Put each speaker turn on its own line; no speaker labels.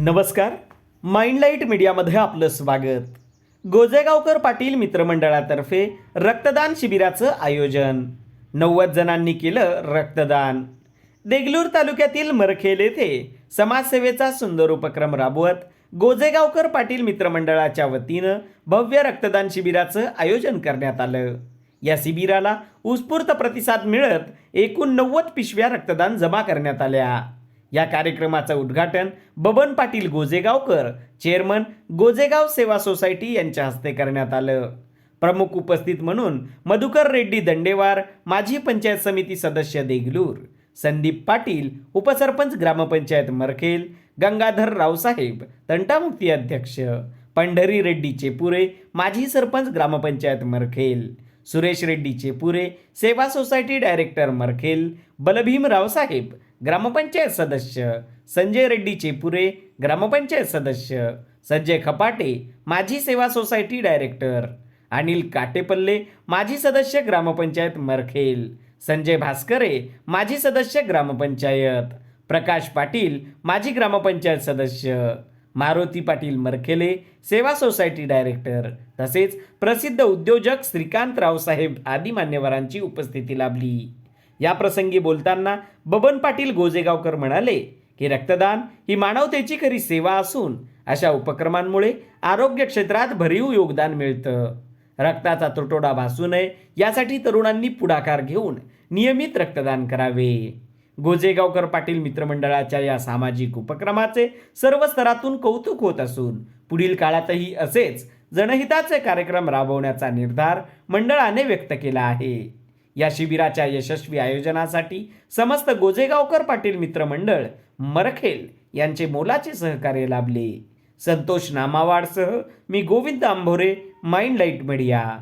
नमस्कार. माइंडलाईट मीडियामध्ये आपलं स्वागत. गोजेगावकर पाटील मित्रमंडळातर्फे रक्तदान शिबिराचं आयोजन. नव्वद जणांनी केलं रक्तदान. देगलूर तालुक्यातील मरखेल येथे समाजसेवेचा सुंदर उपक्रम राबवत गोजेगावकर पाटील मित्रमंडळाच्या वतीनं भव्य रक्तदान शिबिराचं आयोजन करण्यात आलं. या शिबिराला उत्स्फूर्त प्रतिसाद मिळत एकूण नव्वद पिशव्या रक्तदान जमा करण्यात आल्या. या कार्यक्रमाचं उद्घाटन बबन पाटील गोजेगावकर चेअरमन गोजेगाव सेवा सोसायटी यांच्या हस्ते करण्यात आलं. प्रमुख उपस्थित म्हणून मधुकर रेड्डी दंडेवार माजी पंचायत समिती सदस्य देगलूर संदीप पाटील उपसरपंच ग्रामपंचायत मरखेल गंगाधर रावसाहेब तंटामुक्ती अध्यक्ष पंढरी रेड्डी चेपुरे माजी सरपंच ग्रामपंचायत मरखेल सुरेश रेड्डी चेपुरे सेवा सोसायटी डायरेक्टर मरखेल बलभीम रावसाहेब ग्रामपंचायत सदस्य संजय रेड्डी चेपुरे ग्रामपंचायत सदस्य संजय खपाटे माजी सेवा सोसायटी डायरेक्टर अनिल काटेपल्ले माजी सदस्य ग्रामपंचायत मरखेल संजय भास्करे माजी सदस्य ग्रामपंचायत प्रकाश पाटील माजी ग्रामपंचायत सदस्य मारुती पाटील मरखेले सेवा सोसायटी डायरेक्टर तसेच प्रसिद्ध उद्योजक श्रीकांत रावसाहेब आदी मान्यवरांची उपस्थिती लाभली. या प्रसंगी बोलताना बबन पाटील गोजेगावकर म्हणाले की रक्तदान ही मानवतेची खरी सेवा असून अशा उपक्रमांमुळे आरोग्य क्षेत्रात भरीव योगदान मिळतं. रक्ताचा तुटवडा भासू नये यासाठी तरुणांनी पुढाकार घेऊन नियमित रक्तदान करावे. गोजेगावकर पाटील मित्रमंडळाच्या या सामाजिक उपक्रमाचे सर्व स्तरातून कौतुक होत असून पुढील काळातही असेच जनहिताचे कार्यक्रम राबवण्याचा निर्धार मंडळाने व्यक्त केला आहे. या शिबिराच्या यशस्वी आयोजनासाठी समस्त गोजेगावकर पाटील मित्रमंडळ मरखेल यांचे मोलाचे सहकार्य लाभले. संतोष नामावाडसह मी Govind Ambhore mind light media.